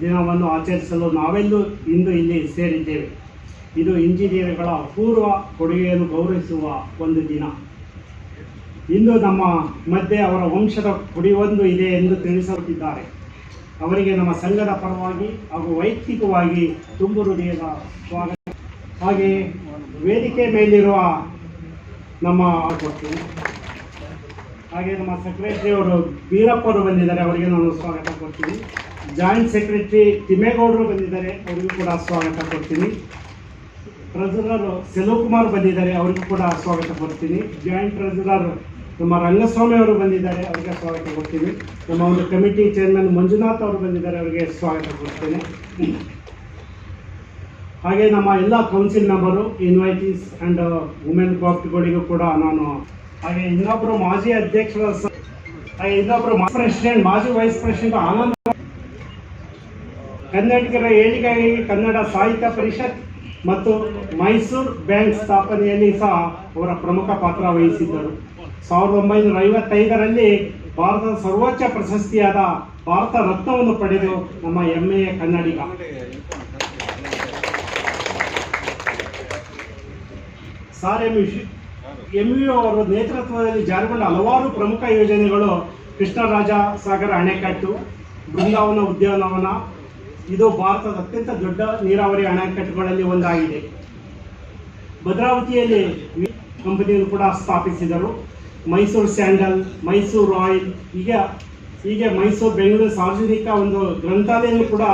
ದಿನವನ್ನು ಆಚರಿಸಲು ನಾವೆಲ್ಲೂ ಇಂದು ಇಲ್ಲಿ ಸೇರಿದ್ದೇವೆ. ಇದು ಇಂಜಿನಿಯರ್ಗಳ ಪೂರ್ವ ಕೊಡುಗೆಯನ್ನು ಗೌರವಿಸುವ ಒಂದು ದಿನ. ಇಂದು ನಮ್ಮ ಮಧ್ಯೆ ಅವರ ವಂಶದ ಕುಡಿಯೊಂದು ಇದೆ ಎಂದು ತಿಳಿಸುತ್ತಿದ್ದಾರೆ ಅವರಿಗೆ ನಮ್ಮ ಸಂಘದ ಪರವಾಗಿ ಹಾಗೂ ವೈಯಕ್ತಿಕವಾಗಿ ತುಂಬು ಹೃದಯದ ಸ್ವಾಗತ. ಹಾಗೆ ವೇದಿಕೆ ಮೇಲಿರುವ ನಮ್ಮ ಕೊಡ್ತೀನಿ ಹಾಗೆ ನಮ್ಮ ಸೆಕ್ರೆಟರಿ ಅವರು ಬೀರಪ್ಪರು ಬಂದಿದ್ದಾರೆ. ಅವರಿಗೆ ನಾನು ಸ್ವಾಗತ ಕೊಡ್ತೀನಿ. ಜಾಯಿಂಟ್ ಸೆಕ್ರೆಟರಿ ತಿಮ್ಮೇಗೌಡರು ಬಂದಿದ್ದಾರೆ, ಅವರಿಗೂ ಕೂಡ ಸ್ವಾಗತ ಕೊಡ್ತೀನಿ. ಟ್ರೆಸರರ್ ಸೆಲುಕುಮಾರ್ ಬಂದಿದ್ದಾರೆ, ಅವರಿಗೂ ಕೂಡ ಸ್ವಾಗತ ಕೊಡ್ತೀನಿ. ಜಾಯಿಂಟ್ ಟ್ರೆಸರರ್ ನಮ್ಮ ರಂಗಸ್ವಾಮಿ ಅವರು ಬಂದಿದ್ದಾರೆ, ಅವರಿಗೆ ಸ್ವಾಗತ ಕೊಡ್ತೀನಿ. ನಮ್ಮ ಒಂದು ಕಮಿಟಿ ಚೇರ್ಮನ್ ಮಂಜುನಾಥ್ ಅವರು ಬಂದಿದ್ದಾರೆ, ಅವರಿಗೆ ಸ್ವಾಗತ ಕೊಡ್ತೇನೆ. ಹಾಗೆ ನಮ್ಮ ಎಲ್ಲ council member invitees and women ಕಾಪ್ಟ್ಗಳಿಗೂ ಕೂಡ ನಾನು ಹಾಗೆ ಇನ್ನೊಬ್ಬರು ಮಾಜಿ ಅಧ್ಯಕ್ಷರ ಹಾಗೆ ಇನ್ನೊಬ್ಬರು ಪ್ರೆಸಿಡೆಂಟ್ ಮಾಜಿ ವೈಸ್ ಪ್ರೆಸಿಡೆಂಟ್ ಆನಂದ್ ಕನ್ನಡಿಗರ ಏಳಿಗೆಗಾಗಿ ಕನ್ನಡ ಸಾಹಿತ್ಯ ಪರಿಷತ್ ಮತ್ತು ಮೈಸೂರು ಬ್ಯಾಂಕ್ ಸ್ಥಾಪನೆಯಲ್ಲಿ ಸಹ ಅವರ ಪ್ರಮುಖ ಪಾತ್ರ ವಹಿಸಿದ್ದರು. ಸಾವಿರದ ಒಂಬೈನೂರ ಐವತ್ತೈದರಲ್ಲಿ ಭಾರತದ ಸರ್ವೋಚ್ಚ ಪ್ರಶಸ್ತಿಯಾದ ಭಾರತ ರತ್ನವನ್ನು ಪಡೆದು ನಮ್ಮ ಎಂಎ ಕನ್ನಡಿಗ. ಸಾರ್ ಎಂ ಎಂ ಯು ಅವರ ನೇತೃತ್ವದಲ್ಲಿ ಜಾರಿಗೊಂಡ ಹಲವಾರು ಪ್ರಮುಖ ಯೋಜನೆಗಳು ಕೃಷ್ಣರಾಜ ಸಾಗರ ಅಣೆಕಟ್ಟು, ಬೃಂದಾವನ ಉದ್ಯಾನವನ ಇದು ಭಾರತದ ಅತ್ಯಂತ ದೊಡ್ಡ ನೀರಾವರಿ ಅಣೆಕಟ್ಟುಗಳಲ್ಲಿ ಒಂದಾಗಿದೆ. ಭದ್ರಾವತಿಯಲ್ಲಿ ಕಂಪನಿಯನ್ನು ಕೂಡ ಸ್ಥಾಪಿಸಿದರು. ಮೈಸೂರು ಸ್ಯಾಂಡಲ್, ಮೈಸೂರು ಆಯಿಲ್ ಈಗ ಹೀಗೆ ಮೈಸೂರು, ಬೆಂಗಳೂರು ಸಾರ್ವಜನಿಕ ಒಂದು ಗ್ರಂಥಾಲಯವನ್ನು ಕೂಡ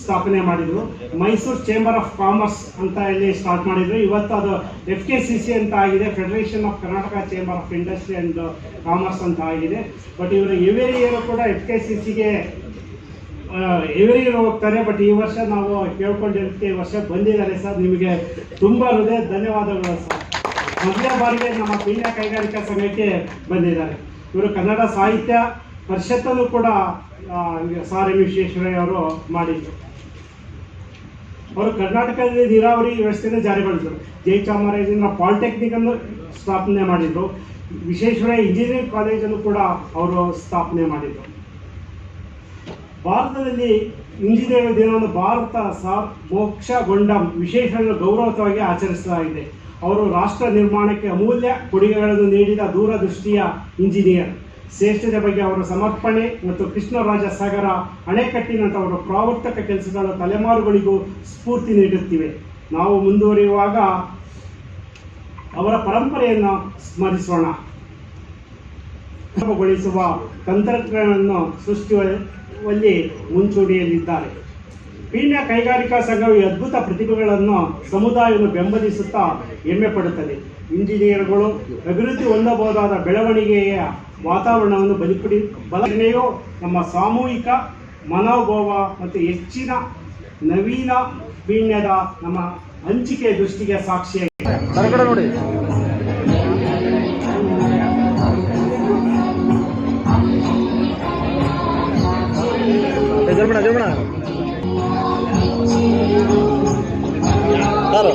ಸ್ಥಾಪನೆ ಮಾಡಿದರು. ಮೈಸೂರು ಚೇಂಬರ್ ಆಫ್ ಕಾಮರ್ಸ್ ಅಂತ ಇಲ್ಲಿ ಸ್ಟಾರ್ಟ್ ಮಾಡಿದ್ರು. ಇವತ್ತು ಅದು ಎಫ್ ಕೆ ಸಿ ಸಿ ಅಂತ ಆಗಿದೆ. Federation of Karnataka chamber of industry and commerce ಅಂತ ಆಗಿದೆ. ಬಟ್ ಇವರು ಎವರಿ ಇಯರ್ ಕೂಡ ಎಫ್ ಕೆ ಸಿ ಸಿಗೆ ಎವರಿ ಇಯರ್ ಹೋಗ್ತಾರೆ ಬಟ್ ಈ ವರ್ಷ ನಾವು ಕೇಳ್ಕೊಂಡಿರೋದಕ್ಕೆ ಈ ವರ್ಷ ಬಂದಿದ್ದಾರೆ ಸರ್. ನಿಮಗೆ ತುಂಬ ಹೃದಯ ಧನ್ಯವಾದಗಳು ಸರ್. ಮೊದಲ ಬಾರಿಗೆ ನಮ್ಮ ಪೀಣ್ಯ ಕೈಗಾರಿಕಾ ಸಂಘಕ್ಕೆ ಬಂದಿದ್ದಾರೆ. ಇವರು ಕನ್ನಡ ಸಾಹಿತ್ಯ ಪರಿಷತ್ತನ್ನು ಕೂಡ ಸಾರ್ ಎಂ. ವಿಶ್ವೇಶ್ವರಯ್ಯ ಅವರು ಮಾಡಿದ್ರು. ಅವರು ಕರ್ನಾಟಕದಲ್ಲಿ ನೀರಾವರಿ ವ್ಯವಸ್ಥೆಯನ್ನು ಜಾರಿಗೊಳಿಸಿದರು. ಜಯಚಾಮರಾಜೇಂದ್ರ ಪಾಲಿಟೆಕ್ನಿಕ್ ಅನ್ನು ಸ್ಥಾಪನೆ ಮಾಡಿದ್ರು. ವಿಶ್ವೇಶ್ವರಯ್ಯ ಇಂಜಿನಿಯರಿಂಗ್ ಕಾಲೇಜನ್ನು ಕೂಡ ಅವರು ಸ್ಥಾಪನೆ ಮಾಡಿದರು. ಭಾರತದಲ್ಲಿ ಇಂಜಿನಿಯರ್ ದಿನವನ್ನು ಭಾರತ ಸಾ ಮೋಕ್ಷಗೊಂಡ ವಿಶೇಷ ಗೌರವತವಾಗಿ ಆಚರಿಸಲಾಗಿದೆ. ಅವರು ರಾಷ್ಟ್ರ ನಿರ್ಮಾಣಕ್ಕೆ ಅಮೂಲ್ಯ ಕೊಡುಗೆಗಳನ್ನು ನೀಡಿದ ದೂರದೃಷ್ಟಿಯ ಇಂಜಿನಿಯರ್. ಶ್ರೇಷ್ಠತೆ ಬಗ್ಗೆ ಅವರ ಸಮರ್ಪಣೆ ಮತ್ತು ಕೃಷ್ಣರಾಜ ಸಾಗರ ಅಣೆಕಟ್ಟಿನಂಥ ಅವರ ಪ್ರಾವರ್ತಕ ಕೆಲಸಗಳ ತಲೆಮಾರುಗಳಿಗೂ ಸ್ಫೂರ್ತಿ ನೀಡುತ್ತಿವೆ. ನಾವು ಮುಂದುವರಿಯುವಾಗ ಅವರ ಪರಂಪರೆಯನ್ನು ಸ್ಮರಿಸೋಣ. ತಂತ್ರಜ್ಞಾನವನ್ನು ತಂತ್ರಜ್ಞಾನವನ್ನು ಸೃಷ್ಟಿಸುವಲ್ಲಿ ಮುಂಚೂಣಿಯಲ್ಲಿದ್ದಾರೆ. ಪೀಣ್ಯ ಕೈಗಾರಿಕಾ ಸಂಘವು ಅದ್ಭುತ ಪ್ರತಿಭೆಗಳನ್ನು ಸಮುದಾಯವನ್ನು ಬೆಂಬಲಿಸುತ್ತಾ ಹೆಮ್ಮೆ ಪಡುತ್ತದೆ. ಇಂಜಿನಿಯರ್ಗಳು ಅಭಿವೃದ್ಧಿ ಹೊಂದಬಹುದಾದ ಬೆಳವಣಿಗೆಯ ವಾತಾವರಣವನ್ನು ಬಲಿಪಡಿ ಬಲನೆಯು ನಮ್ಮ ಸಾಮೂಹಿಕ ಮನೋಭಾವ ಮತ್ತು ಹೆಚ್ಚಿನ ನವೀನ ಪೀಣ್ಯದ ನಮ್ಮ ಹಂಚಿಕೆ ದೃಷ್ಟಿಗೆ ಸಾಕ್ಷಿಯಾಗಿದೆ. ಜರ್ಮಣ ಜರ್ಮಣ. ಯಾರು?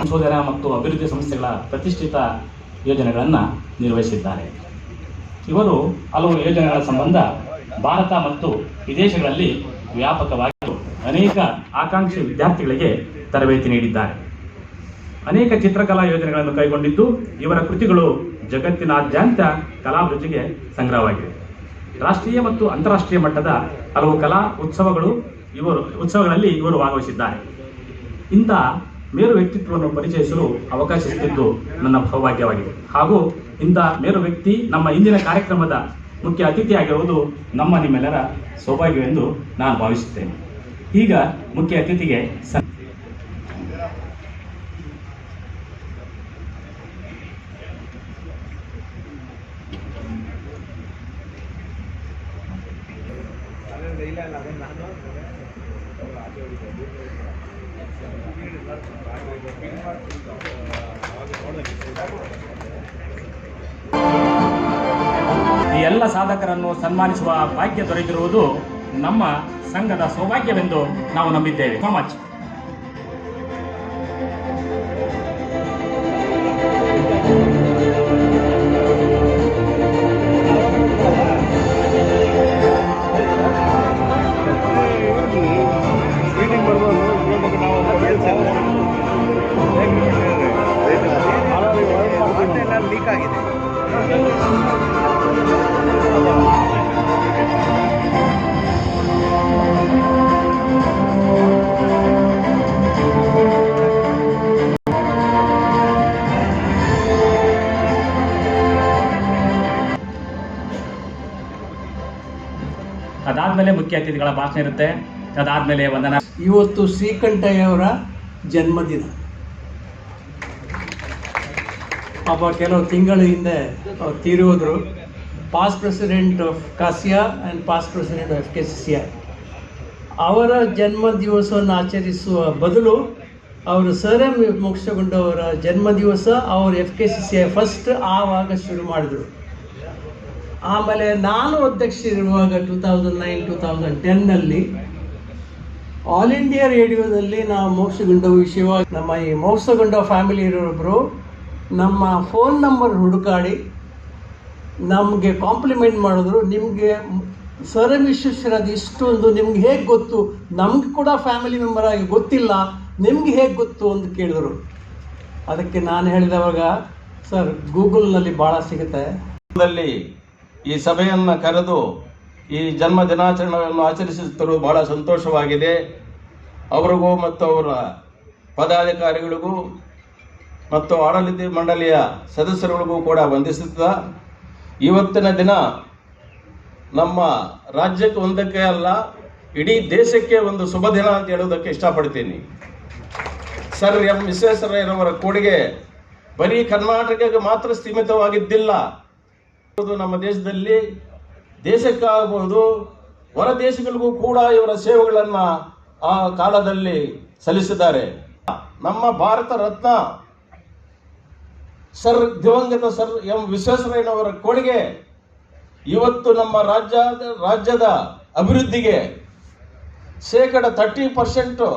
ಸಂಶೋಧನಾ ಮತ್ತು ಅಭಿವೃದ್ಧಿ ಸಂಸ್ಥೆಗಳ ಪ್ರತಿಷ್ಠಿತ ಯೋಜನೆಗಳನ್ನು ನಿರ್ವಹಿಸಿದ್ದಾರೆ. ಇವರು ಹಲವು ಯೋಜನೆಗಳ ಸಂಬಂಧ ಭಾರತ ಮತ್ತು ವಿದೇಶಗಳಲ್ಲಿ ವ್ಯಾಪಕವಾಗಿ ಅನೇಕ ಆಕಾಂಕ್ಷಿ ವಿದ್ಯಾರ್ಥಿಗಳಿಗೆ ತರಬೇತಿ ನೀಡಿದ್ದಾರೆ. ಅನೇಕ ಚಿತ್ರಕಲಾ ಯೋಜನೆಗಳನ್ನು ಕೈಗೊಂಡಿದ್ದು ಇವರ ಕೃತಿಗಳು ಜಗತ್ತಿನಾದ್ಯಂತ ಕಲಾಭಿರುಚಿಗೆ ಸಂಗ್ರಹವಾಗಿವೆ. ರಾಷ್ಟ್ರೀಯ ಮತ್ತು ಅಂತಾರಾಷ್ಟ್ರೀಯ ಮಟ್ಟದ ಹಲವು ಕಲಾ ಉತ್ಸವಗಳು ಇವರು, ಉತ್ಸವಗಳಲ್ಲಿ ಇವರು ಭಾಗವಹಿಸಿದ್ದಾರೆ. ಇಂಥ ಮೇರು ವ್ಯಕ್ತಿತ್ವವನ್ನು ಪರಿಚಯಿಸಲು ಅವಕಾಶ ಸಿಕ್ಕಿದ್ದು ನನ್ನ ಸೌಭಾಗ್ಯವಾಗಿದೆ. ಹಾಗೂ ಇಂಥ ಮೇರು ವ್ಯಕ್ತಿ ನಮ್ಮ ಇಂದಿನ ಕಾರ್ಯಕ್ರಮದ ಮುಖ್ಯ ಅತಿಥಿಯಾಗಿರುವುದು ನಮ್ಮ ನಿಮ್ಮೆಲ್ಲರ ಸೌಭಾಗ್ಯವೆಂದು ನಾನು ಭಾವಿಸುತ್ತೇನೆ. ಈಗ ಮುಖ್ಯ ಅತಿಥಿಗೆ ಸ ಈ ಎಲ್ಲ ಸಾಧಕರನ್ನು ಸನ್ಮಾನಿಸುವ ಭಾಗ್ಯ ದೊರೆತಿರುವುದು ನಮ್ಮ ಸಂಘದ ಸೌಭಾಗ್ಯವೆಂದು ನಾವು ನಂಬಿದ್ದೇವೆ. ಸೋ ಮಚ್ ಅದಾದ್ಮೇಲೆ ಮುಖ್ಯ ಅತಿಥಿಗಳ ಭಾಷಣ ಇರುತ್ತೆ. ಅದಾದ್ಮೇಲೆ ವಂದನ. ಇವತ್ತು ಶ್ರೀಕಂಠಯ್ಯವರ ಜನ್ಮದಿನ. ಪಾಪ ಕೆಲವು ತಿಂಗಳ ಹಿಂದೆ ಅವ್ರು ತೀರಿ past president of KASSIA and past president of K C C ಅವರ ಜನ್ಮ ದಿವಸವನ್ನು ಆಚರಿಸುವ ಬದಲು ಅವರು ಸರ್ ಎಂ ಮೋಕ್ಷಗೊಂಡವರ ಜನ್ಮ ದಿವಸ ಅವರು F K C C I first ಆವಾಗ ಶುರು ಮಾಡಿದರು. ಆಮೇಲೆ ನಾನು ಅಧ್ಯಕ್ಷರಿರುವಾಗ two thousand nine two thousand ಟೆನ್ನಲ್ಲಿ all India ರೇಡಿಯೋದಲ್ಲಿ ನಾವು ಮೋಕ್ಷಗೊಂಡ ವಿಷಯವಾಗಿ ನಮ್ಮ ಈ ಮೋಕ್ಷಗೊಂಡ ಫ್ಯಾಮಿಲಿ ಇರೋಬ್ರು ನಮ್ಮ ಫೋನ್ ನಂಬರ್ ಹುಡುಕಾಡಿ ನಮಗೆ ಕಾಂಪ್ಲಿಮೆಂಟ್ ಮಾಡಿದ್ರು. ನಿಮಗೆ ಸರ್ ಎಂ ವಿಶ್ವೇಶ್ವರದು ಇಷ್ಟೊಂದು, ನಿಮ್ಗೆ ಹೇಗೆ ಗೊತ್ತು? ನಮ್ಗೆ ಕೂಡ ಫ್ಯಾಮಿಲಿ ಮೆಂಬರ್ ಆಗಿ ಗೊತ್ತಿಲ್ಲ, ನಿಮ್ಗೆ ಹೇಗೆ ಗೊತ್ತು ಅಂತ ಕೇಳಿದ್ರು. ಅದಕ್ಕೆ ನಾನು ಹೇಳಿದವಾಗ ಸರ್ ಗೂಗಲ್ನಲ್ಲಿ ಭಾಳ ಸಿಗುತ್ತೆ. ಈ ಸಭೆಯನ್ನು ಕರೆದು ಈ ಜನ್ಮ ದಿನಾಚರಣೆಯನ್ನು ಆಚರಿಸುತ್ತಿರುವುದು ಬಹಳ ಸಂತೋಷವಾಗಿದೆ. ಅವರಿಗೂ ಮತ್ತು ಅವರ ಪದಾಧಿಕಾರಿಗಳಿಗೂ ಮತ್ತು ಆಡಳಿತ ಮಂಡಳಿಯ ಸದಸ್ಯರುಗಳಿಗೂ ಕೂಡ ವಂದಿಸುತ್ತಾ, ಇವತ್ತಿನ ದಿನ ನಮ್ಮ ರಾಜ್ಯಕ್ಕೆ ಒಂದಕ್ಕೆ ಅಲ್ಲ, ಇಡೀ ದೇಶಕ್ಕೆ ಒಂದು ಶುಭ ದಿನ ಅಂತ ಹೇಳುವುದಕ್ಕೆ ಇಷ್ಟಪಡ್ತೀನಿ. Sir, M. ವಿಶ್ವೇಶ್ವರಯ್ಯನವರ ಕೊಡುಗೆ ಬರೀ ಕರ್ನಾಟಕಕ್ಕೆ ಮಾತ್ರ ಸೀಮಿತವಾಗಿದ್ದಿಲ್ಲ. ನಮ್ಮ ದೇಶದಲ್ಲಿ ದೇಶಕ್ಕಾಗಬಹುದು, ಹೊರ ದೇಶಗಳಿಗೂ ಕೂಡ ಇವರ ಸೇವೆಗಳನ್ನು ಆ ಕಾಲದಲ್ಲಿ ಸಲ್ಲಿಸಿದ್ದಾರೆ. ನಮ್ಮ ಭಾರತ ರತ್ನ ಸರ್ ದಿವಂಗತ ಸರ್ ಎಂ ವಿಶ್ವೇಶ್ವರಯ್ಯನವರ ಕೊಡುಗೆ ಇವತ್ತು ನಮ್ಮ ರಾಜ್ಯ ರಾಜ್ಯದ ಅಭಿವೃದ್ಧಿಗೆ ಶೇಕಡ ತರ್ಟಿ ಪರ್ಸೆಂಟು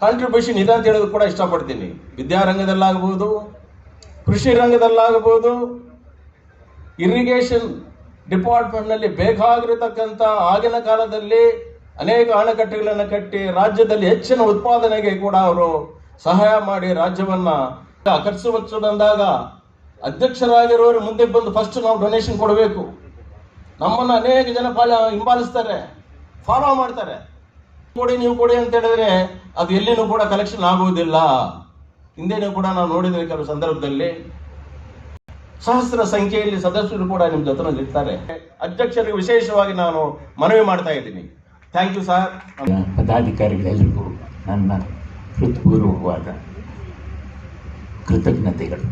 ಕಾಂಟ್ರಿಬ್ಯೂಷನ್ ಇದೆ ಅಂತ ಹೇಳೋದು ಕೂಡ ಇಷ್ಟಪಡ್ತೀನಿ. ವಿದ್ಯಾರಂಗದಲ್ಲಾಗಬಹುದು, ಕೃಷಿ ರಂಗದಲ್ಲಾಗಬಹುದು ಇರಿಗೇಷನ್ ಡಿಪಾರ್ಟ್ಮೆಂಟ್ನಲ್ಲಿ ಬೇಕಾಗಿರತಕ್ಕಂಥ ಆಗಿನ ಕಾಲದಲ್ಲಿ ಅನೇಕ ಅಣೆಕಟ್ಟೆಗಳನ್ನು ಕಟ್ಟಿ ರಾಜ್ಯದಲ್ಲಿ ಹೆಚ್ಚಿನ ಉತ್ಪಾದನೆಗೆ ಕೂಡ ಅವರು ಸಹಾಯ ಮಾಡಿ ರಾಜ್ಯವನ್ನ ಖರ್ಚು ಬಂದಾಗ ಅಧ್ಯಕ್ಷರಾಗಿರೋರು ಮುಂದೆ ಬಂದು ಫಸ್ಟ್ ನಾವು ಡೊನೇಷನ್ ಕೊಡಬೇಕು. ನಮ್ಮನ್ನ ಅನೇಕ ಜನ ಪಾಲ ಹಿಂಬಾಲಿಸ್ತಾರೆ ಫಾಲೋ ಮಾಡ್ತಾರೆ. ಕೊಡಿ, ನೀವು ಕೊಡಿ ಅಂತ ಹೇಳಿದ್ರೆ ಅದು ಎಲ್ಲಿನೂ ಕೂಡ ಕಲೆಕ್ಷನ್ ಆಗುವುದಿಲ್ಲ. ಹಿಂದೆನೂ ಕೂಡ ನಾವು ನೋಡಿದ್ರೆ ಕೆಲವು ಸಂದರ್ಭದಲ್ಲಿ ಸಹಸ್ರ ಸಂಖ್ಯೆಯಲ್ಲಿ ಸದಸ್ಯರು ಕೂಡ ನಿಮ್ಮ ಜೊತೆನಲ್ಲಿ ಇರ್ತಾರೆ ಅಧ್ಯಕ್ಷರಿಗೆ ವಿಶೇಷವಾಗಿ ನಾನು ಮನವಿ ಮಾಡ್ತಾ ಇದ್ದೀನಿ. ಥ್ಯಾಂಕ್ ಯು ಸರ್ ಪದಾಧಿಕಾರಿಗಳೆಲ್ಲರಿಗೂ ನನ್ನ ಹೃತ್ಪೂರ್ವಕವಾದ ಕೃತಜ್ಞತೆಗಳು.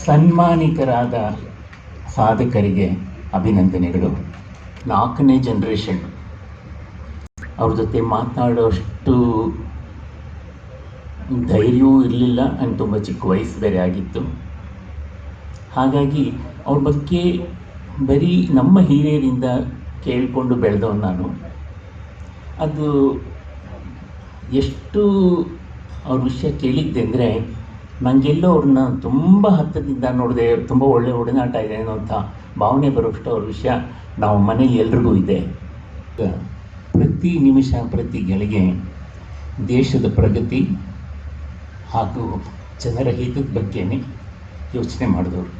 ಸನ್ಮಾನಿತರಾದ ಸಾಧಕರಿಗೆ ಅಭಿನಂದನೆಗಳು. ನಾಲ್ಕನೇ ಜನ್ರೇಷನ್ ಅವ್ರ ಜೊತೆ ಮಾತನಾಡೋಷ್ಟು ಧೈರ್ಯವೂ ಇರಲಿಲ್ಲ ಆ್ಯಂಡ್ ತುಂಬ ಚಿಕ್ಕ ವಯಸ್ಸು ಬೇರೆ ಆಗಿತ್ತು. ಹಾಗಾಗಿ ಅವ್ರ ಬಗ್ಗೆ ಬರೀ ನಮ್ಮ ಹಿರಿಯರಿಂದ ಕೇಳಿಕೊಂಡು ಬೆಳೆದವನು ನಾನು. ಅದು ಎಷ್ಟು ಅವ್ರ ವಿಷಯ ಕೇಳಿದ್ದೆ ಅಂದರೆ ನನಗೆಲ್ಲೋ ಅವ್ರನ್ನ ತುಂಬ ಹತ್ತದಿಂದ ನೋಡಿದೆ, ತುಂಬ ಒಳ್ಳೆ ಒಡನಾಟ ಇದೆ ಅನ್ನೋ ಭಾವನೆ ಬರುವಷ್ಟು ಅವ್ರ ವಿಷಯ ನಾವು ಮನೇಲಿ ಎಲ್ರಿಗೂ ಇದೆ. ಪ್ರತಿ ನಿಮಿಷ, ಪ್ರತಿ ಗಳಿಗೆ ದೇಶದ ಪ್ರಗತಿ ಹಾಗೂ ಜನರ ಹಿತದ ಬಗ್ಗೆನೇ ಯೋಚನೆ ಮಾಡಿದವರು.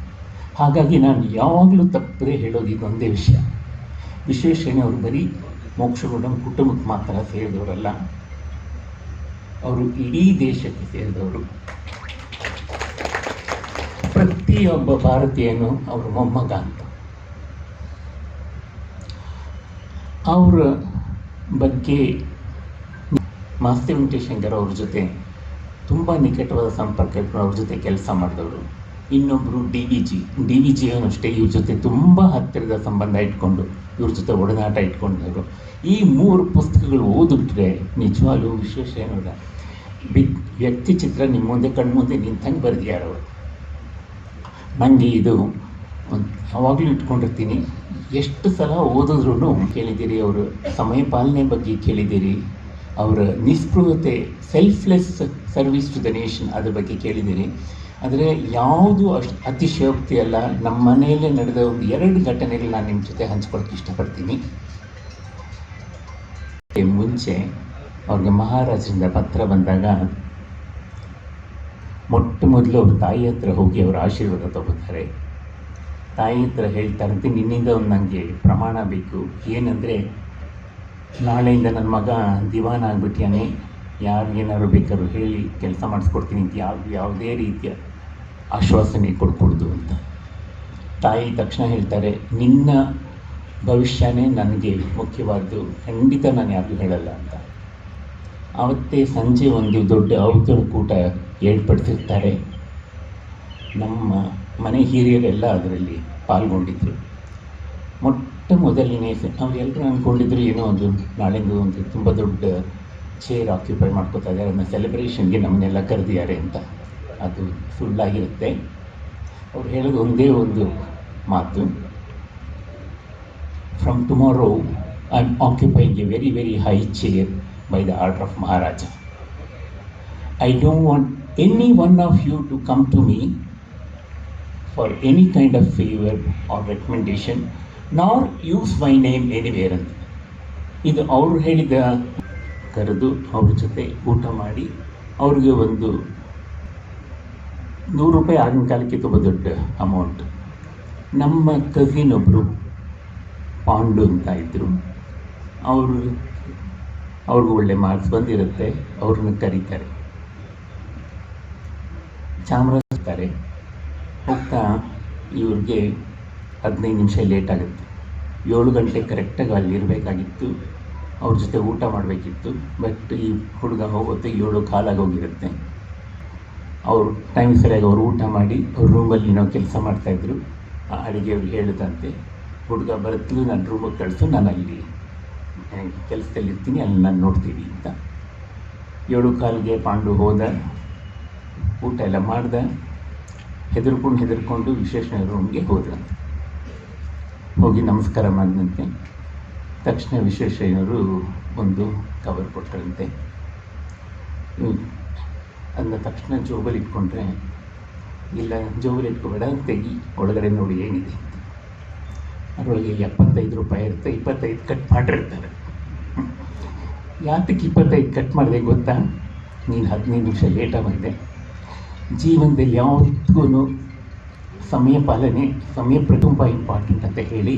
ಹಾಗಾಗಿ ನಾನು ಯಾವಾಗಲೂ ತಪ್ಪದೆ ಹೇಳೋದು ಇದೊಂದೇ ವಿಷಯ. ವಿಶ್ವೇಶ್ವರಯ್ಯ ಅವರು ಬರೀ ಮೋಕ್ಷಗುಂಡಂ ಕುಟುಂಬಕ್ಕೆ ಮಾತ್ರ ಸೇರಿದವರಲ್ಲ ಅವರು ಇಡೀ ದೇಶಕ್ಕೆ ಸೇರಿದವರು. ಪ್ರತಿಯೊಬ್ಬ ಭಾರತೀಯನು ಅವರ ಮೊಮ್ಮಗ ಅಂತ. ಅವರ ಬಗ್ಗೆ ಮಾಸ್ತಿ ವೆಂಕಟೇಶಂಕರ್ ಅವ್ರ ಜೊತೆ ತುಂಬ ನಿಕಟವಾದ ಸಂಪರ್ಕ ಅವ್ರ ಜೊತೆ ಕೆಲಸ ಮಾಡಿದವರು. ಇನ್ನೊಬ್ಬರು D V G. D V G ಅಷ್ಟೇ ಇವ್ರ ಜೊತೆ ತುಂಬ ಹತ್ತಿರದ ಸಂಬಂಧ ಇಟ್ಕೊಂಡು, ಇವ್ರ ಜೊತೆ ಒಡನಾಟ ಇಟ್ಕೊಂಡವರು ಈ ಮೂರು ಪುಸ್ತಕಗಳು ಓದಿಬಿಟ್ರೆ ನಿಜವಾಗ್ಲೂ ವಿಶೇಷ ಬಿ ವ್ಯಕ್ತಿ ಚಿತ್ರ ನಿಮ್ಮ ಮುಂದೆ ಕಣ್ಮುಂದೆ ನಿಂತಂಗೆ ಬರೆದಿಯಾರವರು ನನಗೆ ಇದು ಯಾವಾಗಲೂ ಇಟ್ಕೊಂಡಿರ್ತೀನಿ. ಎಷ್ಟು ಸಲ ಓದಿದ್ರು ಕೇಳಿದ್ದೀರಿ ಅವರು? ಸಮಯ ಪಾಲನೆ ಬಗ್ಗೆ ಕೇಳಿದ್ದೀರಿ. ಅವರ ನಿಸ್ಪೃಹತೆ selfless service to the nation ಅದ್ರ ಬಗ್ಗೆ ಕೇಳಿದ್ದೀರಿ. ಆದರೆ ಯಾವುದು ಅಷ್ಟು ಅತಿಶಯೋಕ್ತಿ ಅಲ್ಲ ನಮ್ಮ ಮನೆಯಲ್ಲೇ ನಡೆದ ಒಂದು ಎರಡು ಘಟನೆಗಳು ನಾನು ನಿಮ್ಮ ಜೊತೆ ಹಂಚ್ಕೊಳಕ್ಕೆ ಇಷ್ಟಪಡ್ತೀನಿ. ಮುಂಚೆ ಅವ್ರಿಗೆ ಮಹಾರಾಜರಿಂದ ಪತ್ರ ಬಂದಾಗ, ಮೊಟ್ಟ ಮೊದಲು ಅವ್ರ ತಾಯಿ ಹತ್ರ ಹೋಗಿ ಅವರ ಆಶೀರ್ವಾದ ತಗೋತಾರೆ. ತಾಯಿ ಹತ್ರ ಹೇಳ್ತಾರಂತೆ ನಿನ್ನಿಂದ ಒಂದು ನನಗೆ ಪ್ರಮಾಣ ಬೇಕು. ಏನಂದರೆ, ನಾಳೆಯಿಂದ ನನ್ನ ಮಗ ದಿವಾನ ಆಗ್ಬಿಟ್ಟಿಯಾನೆ ಯಾರಿಗೇನಾದ್ರು ಬೇಕಾದ್ರೂ ಹೇಳಿ ಕೆಲಸ ಮಾಡಿಸ್ಕೊಡ್ತೀನಿ ಅಂತ ಯಾವ ಯಾವುದೇ ರೀತಿಯ ಆಶ್ವಾಸನೆ ಕೊಡ್ಕೊಡ್ದು ಅಂತ. ತಾಯಿ ತಕ್ಷಣ ಹೇಳ್ತಾರೆ, ನಿನ್ನ ಭವಿಷ್ಯನೇ ನನಗೆ ಮುಖ್ಯವಾದ್ದು, ಖಂಡಿತ ನಾನು ಯಾರಿಗೂ ಹೇಳಲ್ಲ ಅಂತ. ಅವತ್ತೇ ಸಂಜೆ ಒಂದು ದೊಡ್ಡ ಔತಣಕೂಟ ಏರ್ಪಡಿಸಿರ್ತಾರೆ. ನಮ್ಮ ಮನೆ ಹಿರಿಯರೆಲ್ಲ ಅದರಲ್ಲಿ ಪಾಲ್ಗೊಂಡಿದ್ದರು ಮೊಟ್ಟ ಮೊದಲನೇ ಅವರೆಲ್ಲರೂ ಅಂದ್ಕೊಂಡಿದ್ರು ಏನೋ ಒಂದು ನಾಳೆಂದು ಒಂದು ತುಂಬ ದೊಡ್ಡ ಚೇರ್ ಆಕ್ಯುಪೈ ಮಾಡ್ಕೋತಾ ಇದ್ದಾರೆ, ಅದನ್ನ ಸೆಲೆಬ್ರೇಷನ್ಗೆ ನಮ್ಮನ್ನೆಲ್ಲ ಕರೆದಿದ್ದಾರೆ ಅಂತ. ಅದು ಸುಳ್ಳಾಗಿರುತ್ತೆ. ಅವ್ರು ಹೇಳೋದು ಒಂದೇ ಒಂದು ಮಾತು. From tomorrow I am occupying a very very high chair by the order of Maharaja I don't want any one of you to come to me for any kind of favour or recommendation nor use my name anywhere ಅಂತ ಇದು ಅವರು ಹೇಳಿದ ಕರೆದು ಅವ್ರ ಜೊತೆ ಊಟ ಮಾಡಿ, ಅವ್ರಿಗೆ ಒಂದು ನೂರು ರೂಪಾಯಿ ಆಗಿನ ಕಾಲಕ್ಕೆ ತುಂಬ ದೊಡ್ಡ ಅಮೌಂಟ್ ನಮ್ಮ ಕಸಿನ್ ಒಬ್ಬರು ಪಾಂಡು ಅಂತ ಇದ್ದರು ಅವರು, ಅವ್ರಿಗೂ ಒಳ್ಳೆ ಮಾರ್ಕ್ಸ್ ಬಂದಿರುತ್ತೆ ಅವ್ರನ್ನ ಕರೀತಾರೆ. ಚಾಮರಾಜ್ತಾರೆ ಹೋಗ್ತಾ ಇವ್ರಿಗೆ ಹದಿನೈದು ನಿಮಿಷ ಲೇಟ್ ಆಗುತ್ತೆ. ಏಳು ಗಂಟೆ ಕರೆಕ್ಟಾಗಿ ಅಲ್ಲಿ ಇರಬೇಕಾಗಿತ್ತು. ಅವ್ರ ಜೊತೆ ಊಟ ಮಾಡಬೇಕಿತ್ತು. ಬಟ್ ಈ ಹುಡುಗ ಹೋಗುತ್ತೆ ಏಳು ಕಾಲಾಗಿ ಹೋಗಿರುತ್ತೆ. ಅವರು ಟೈಮ್ ಸರಿಯಾಗಿ ಅವರು ಊಟ ಮಾಡಿ ಅವ್ರ ರೂಮಲ್ಲಿ ನಾವು ಕೆಲಸ ಮಾಡ್ತಾಯಿದ್ರು ಆ ಅಡುಗೆಯವ್ರು ಹೇಳಿದಂತೆ, ಹುಡುಗ ಬರುತ್ತಲೂ ನನ್ನ ರೂಮಿಗೆ ಕಳಿಸು, ನಾನು ಅಲ್ಲಿ ಕೆಲಸದಲ್ಲಿ ಇರ್ತೀನಿ, ಅಲ್ಲಿ ನಾನು ನೋಡ್ತೀನಿ ಅಂತ. ಏಳು ಕಾಲಿಗೆ ಪಾಂಡು ಹೋದ, ಊಟ ಎಲ್ಲ ಮಾಡ್ದ, ಹೆದರ್ಕೊಂಡು ಹೆದರ್ಕೊಂಡು ವಿಶೇಷ ರೂಮ್ಗೆ ಹೋದ. ಹೋಗಿ ನಮಸ್ಕಾರ ಮಾಡಿದಂತೆ ತಕ್ಷಣ ವಿಶ್ವೇಶ್ವರಯ್ಯನವರು ಒಂದು ಕವರ್ ಕೊಟ್ಟರಂತೆ. ಅಂದ ತಕ್ಷಣ ಜೋಬಲ್ಲಿ ಇಟ್ಕೊಂಡ್ರೆ, ಇಲ್ಲ, ಜೋಬಲ್ಲಿ ಇಟ್ಕೋಬೇಡ ತೆಗಿ, ಒಳಗಡೆ ನೋಡಿ ಏನಿದೆ ಅದರೊಳಗೆ ಎಪ್ಪತ್ತೈದು ರೂಪಾಯಿ ಇರುತ್ತೆ, ಇಪ್ಪತ್ತೈದು ಕಟ್ ಮಾಡಿರ್ತಾರೆ. ಯಾತಕ್ಕೆ ಇಪ್ಪತ್ತೈದು ಕಟ್ ಮಾಡಿದೆ ಗೊತ್ತಾ? ನೀನು ಹದಿನೈದು ನಿಮಿಷ ಲೇಟಾಗಿ ಬಂದೆ. ಜೀವನದಲ್ಲಿ ಯಾವತ್ತಿಗೂ ಸಮಯ ಪಾಲನೆ, ಸಮಯ ತುಂಬ ಇಂಪಾರ್ಟೆಂಟ್ ಅಂತ ಹೇಳಿ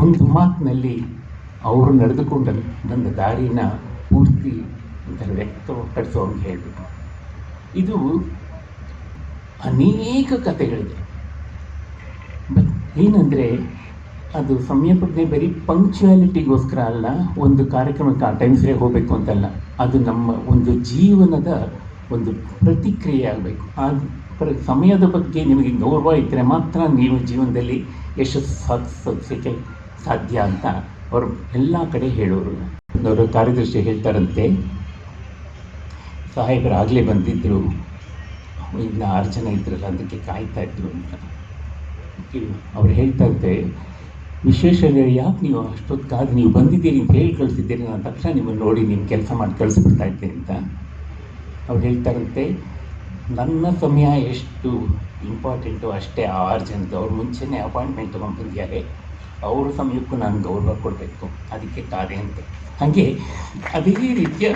ಒಂದು ಮಾತಿನಲ್ಲಿ ಅವರು ನಡೆದುಕೊಂಡ, ಬಂದ ದಾರಿನ ಪೂರ್ತಿ ಒಂಥರ ವ್ಯಕ್ತಪಡಿಸೋ ಹಂಗೆ ಹೇಳಬೇಕು. ಇದು ಅನೇಕ ಕಥೆಗಳಿದೆ. ಬಟ್ ಏನಂದರೆ ಅದು ಸಮಯ ಪ್ರಜ್ಞೆ ಬರೀ ಪಂಕ್ಚುಯಾಲಿಟಿಗೋಸ್ಕರ ಅಲ್ಲ, ಒಂದು ಕಾರ್ಯಕ್ರಮಕ್ಕೆ ಆ ಟೈಮ್ ಸರಿಯಾಗಿ ಹೋಗಬೇಕು ಅಂತಲ್ಲ, ಅದು ನಮ್ಮ ಒಂದು ಜೀವನದ ಒಂದು ಪ್ರತಿಕ್ರಿಯೆ ಆಗಬೇಕು. ಆ ಪ್ರ, ಸಮಯದ ಬಗ್ಗೆ ನಿಮಗೆ ಗೌರವ ಇದ್ದರೆ ಮಾತ್ರ ನೀವು ಜೀವನದಲ್ಲಿ ಯಶಸ್ಸು ಸಾಧಿಸೋದಕ್ಕೆ ಸಾಧ್ಯ ಅಂತ ಅವರು ಎಲ್ಲ ಕಡೆ ಹೇಳೋರು. ಅವರ ಕಾರ್ಯದರ್ಶಿ ಹೇಳ್ತಾರಂತೆ, ಸಾಹೇಬರು ಆಗಲೇ ಬಂದಿದ್ದರು ಇನ್ನು ಆರು ಜನ ಇದ್ರಲ್ಲ ಅದಕ್ಕೆ ಕಾಯ್ತಾ ಇದ್ರು ಅಂತ. ಅವ್ರು ಹೇಳ್ತಾರಂತೆ, ವಿಶೇಷ ಯಾಕೆ ನೀವು ಅಷ್ಟೊತ್ತಾದ ನೀವು ಬಂದಿದ್ದೀರಿ ಅಂತ ಹೇಳಿ ಕಳಿಸಿದ್ದೀರಿ, ನಾನು ತಕ್ಷಣ ನಿಮ್ಮನ್ನು ನೋಡಿ ನಿಮ್ಮ ಕೆಲಸ ಮಾಡಿ ಕಳಿಸ್ಬಿಡ್ತಾ ಇದ್ದೆ ಅಂತ. ಅವ್ರು ಹೇಳ್ತಾರಂತೆ, ನನ್ನ ಸಮಯ ಎಷ್ಟು ಇಂಪಾರ್ಟೆಂಟು ಅಷ್ಟೇ, ಆ ಆರು ಜನದ್ದು ಅವ್ರು ಮುಂಚೆನೇ ಅಪಾಯಿಂಟ್ಮೆಂಟ್ ತೊಗೊಂಡು ಬಂದಿದ್ದಾರೆ ಅವ್ರ ಸಮಯಕ್ಕೂ ನಾನು ಗೌರವ ಕೊಡಬೇಕು. ಅದಕ್ಕೆ ಕಾರ್ಯ ಅಂತ. ಹಾಗೆ ಅದೇ ರೀತಿಯ